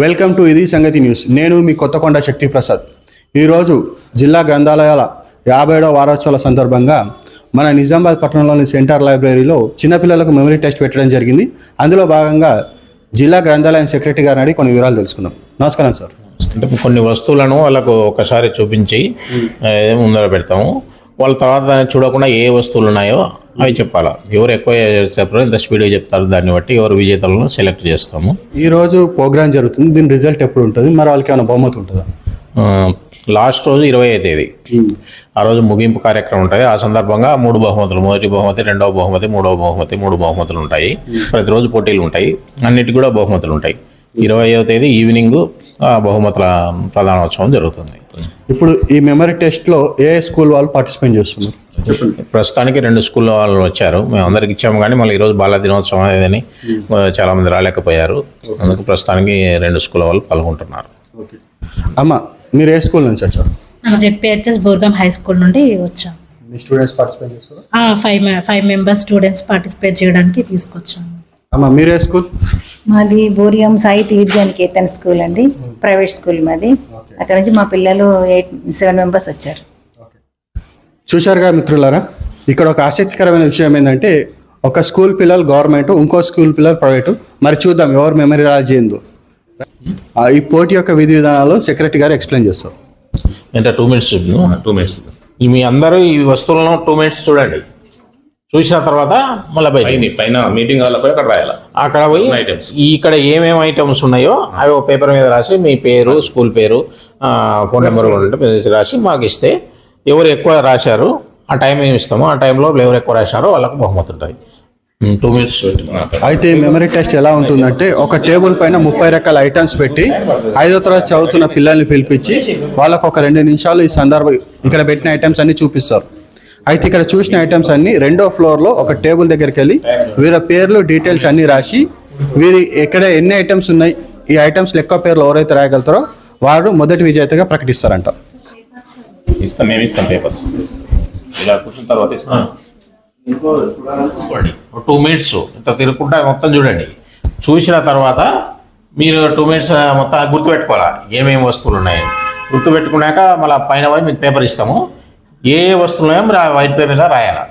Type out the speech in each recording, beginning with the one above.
Welcome to ఇది సంగతి news. నేను మీ కొత్తకొండ శక్తి ప్రసాద్ ఈరోజు జిల్లా గ్రంథాలయాల యాభై ఏడవ వారోత్సవాల సందర్భంగా మన నిజామాబాద్ పట్టణంలోని సెంటర్ లైబ్రరీలో చిన్నపిల్లలకు మెమరీ టెస్ట్ పెట్టడం జరిగింది. అందులో భాగంగా జిల్లా గ్రంథాలయం సెక్రటరీ గారిని అడిగి కొన్ని వివరాలు తెలుసుకుందాం. నమస్కారం సార్. కొన్ని వస్తువులను వాళ్ళకు ఒకసారి చూపించి ముందర పెడతాము. వాళ్ళ తర్వాత దాన్ని చూడకుండా ఏ వస్తువులు ఉన్నాయో అవి చెప్పాలా? ఎవరు ఎక్కువ చెప్పారో ఎంత స్పీడ్గా చెప్తారో దాన్ని బట్టి ఎవరు విజేతలను సెలెక్ట్ చేస్తాము. ఈరోజు ప్రోగ్రామ్ జరుగుతుంది దీని రిజల్ట్ ఎప్పుడు ఉంటుంది? మరి వాళ్ళకి ఏమైనా బహుమతి ఉంటుందా? లాస్ట్ రోజు ఇరవై తేదీ. ఆ రోజు ముగింపు కార్యక్రమం ఉంటుంది. ఆ సందర్భంగా మూడు బహుమతులు మొదటి బహుమతి రెండవ బహుమతి మూడవ బహుమతి మూడు బహుమతులు ఉంటాయి. ప్రతిరోజు పోటీలు ఉంటాయి. అన్నిటికీ కూడా బహుమతులు ఉంటాయి. ఇరవైవ తేదీ ఈవినింగ్ బహుమతుల ప్రధానోత్సవం జరుగుతుంది. ఇప్పుడు ఈ మెమరీ టెస్ట్లో ఏ స్కూల్ వాళ్ళు పార్టిసిపేట్ చేస్తున్నారు? ప్రస్తుతానికి రెండు స్కూల్ వాళ్ళు వచ్చారు. మేము అందరికి ఇచ్చాము కానీ మళ్ళీ ఈరోజు బాల దినోత్సవం అనేదని ఆ, చాలా మంది రాలేకపోయారు. అందుకు ప్రస్తుతానికి రెండు స్కూల్ వాళ్ళు పాల్గొంటున్నారు. ఓకే. అమ్మ మీరు ఏ స్కూల్ నుంచి వచ్చారు? బోర్గం హై స్కూల్ నుండి వచ్చాం. మీ స్టూడెంట్స్ పార్టిసిపేట్ చేస్తారు? ఆ, five five members students participate చేయడానికి తీసుకొచ్చాము అమ్మ మీరు స్కూల్? మాది బోరియం సాయి తీర్థనికేతన్ స్కూల్ అండి. ప్రైవేట్ స్కూల్ మాది. అక్కడ నుంచి మా పిల్లలు ఎయిట్ సెవెన్ మెంబర్స్ వచ్చారు. చూశారుగా మిత్రులారా? ఇక్కడ ఒక ఆసక్తికరమైన విషయం ఏంటంటే ఒక స్కూల్ పిల్లలు గవర్నమెంట్ ఇంకో స్కూల్ పిల్లలు ప్రైవేటు. మరి చూద్దాం ఎవరు మెమరీ రాజీ ఏందో ఆ, ఈ పోటీ యొక్క విధి విధానాలు సెక్రటరీ గారు ఎక్స్ప్లెయిన్ చేస్తారు. అంటే టూ మినిట్స్ టూ మినిట్స్ మీ అందరూ ఈ వస్తువులను టూ మినిట్స్ చూడండి. చూసిన తర్వాత మళ్ళీ బయట పైన పైన మీటింగ్ హాల్లో పోయి అక్కడ రాయాలి. అక్కడ పోయి. ఈ ఇక్కడ ఏమేమి ఐటమ్స్ ఉన్నాయో అవి ఒక పేపర్ మీద రాసి మీ పేరు స్కూల్ పేరు ఫోన్ నెంబర్ కూడా ఉంటే రాసి మాకు ఇస్తే ఎవరు ఎక్కువ రాశారు ఆ టైం ఏమి ఇస్తామో ఆ టైంలో ఎవరు ఎక్కువ రాశారో వాళ్ళకు బహుమతి ఉంటుంది టూ మినిట్స్ అయితే మెమరీ టెస్ట్ ఎలా ఉంటుందంటే ఒక టేబుల్ పైన ముప్పై రకాల ఐటమ్స్ పెట్టి ఐదో తరగతి చదువుతున్న పిల్లల్ని పిలిపించి వాళ్ళకు ఒక రెండు నిమిషాలు ఈ సందర్భం ఇక్కడ పెట్టిన ఐటమ్స్ అన్ని చూపిస్తారు. అయితే ఇక్కడ చూసిన ఐటమ్స్ అన్ని రెండో ఫ్లోర్లో ఒక టేబుల్ దగ్గరికి వెళ్ళి వీరి పేర్లు డీటెయిల్స్ అన్ని రాసి వీరి ఎక్కడ ఎన్ని ఐటమ్స్ ఉన్నాయి ఈ ఐటమ్స్ లెక్క పేర్లు ఎవరైతే రాయగలుగుతారో వారు మొదటి విజేతగా ప్రకటిస్తారంట. ఇస్తాం మేము ఇస్తాం పేపర్స్ ఇలా కూర్చున్న తర్వాత ఇస్తాం. టూ మినిట్స్ ఇంత తిరుగుకుంటా మొత్తం చూడండి. చూసిన తర్వాత మీరు టూ మినిట్స్ మొత్తం గుర్తుపెట్టుకోవాలా? ఏమేమి వస్తువులు ఉన్నాయి? గుర్తుపెట్టుకున్నాక మళ్ళీ పైన పోయి మీకు పేపర్ ఇస్తాము. ఏ వస్తువులు ఉన్నాయో ఆ వైట్ పేపర్ మీద రాయాలి?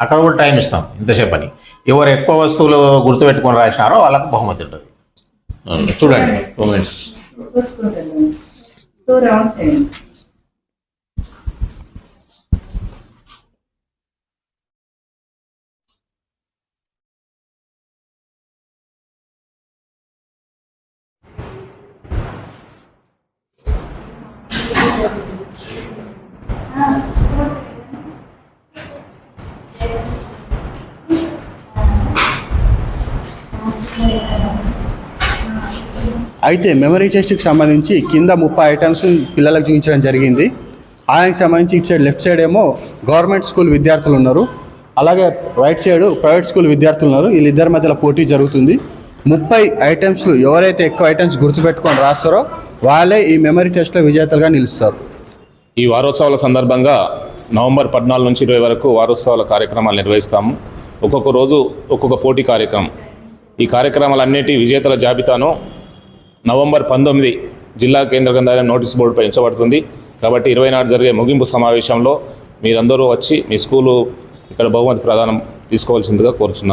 అక్కడ కూడా టైం ఇస్తాం ఇంతసేపు అని ఎవరు ఎక్కువ వస్తువులు గుర్తుపెట్టుకొని రాసినారో వాళ్ళకు బహుమతి ఉంటుంది. చూడండి. టూ మినిట్స్ అయితే మెమరీ టెస్ట్కి సంబంధించి కింద ముప్పై ఐటమ్స్ పిల్లలకు చూపించడం జరిగింది. ఆయనకి సంబంధించి ఇటు సైడ్ లెఫ్ట్ సైడ్ ఏమో గవర్నమెంట్ స్కూల్ విద్యార్థులు ఉన్నారు. అలాగే రైట్ సైడ్ ప్రైవేట్ స్కూల్ విద్యార్థులు ఉన్నారు. వీళ్ళిద్దరి మధ్యలో పోటీ జరుగుతుంది. ముప్పై ఐటమ్స్లు ఎవరైతే ఎక్కువ ఐటమ్స్ గుర్తుపెట్టుకొని రాస్తారో వాళ్ళే ఈ మెమరీ టెస్ట్లో విజేతలుగా నిలుస్తారు. ఈ వారోత్సవాల సందర్భంగా నవంబర్ పద్నాలుగు నుంచి ఇరవై వరకు వారోత్సవాల కార్యక్రమాలు నిర్వహిస్తాము. ఒక్కొక్క రోజు ఒక్కొక్క పోటీ కార్యక్రమం. ఈ కార్యక్రమాలన్నిటి విజేతల జాబితాను నవంబర్ పంతొమ్మిది జిల్లా కేంద్ర గ్రంథాలయం నోటీస్ బోర్డుపై ఉంచబడుతుంది. కాబట్టి ఇరవై నాడు జరిగే ముగింపు సమావేశంలో మీరందరూ వచ్చి మీ స్కూలు ఇక్కడ బహుమతి ప్రదానం తీసుకోవాల్సిందిగా కోరుచున్నాము.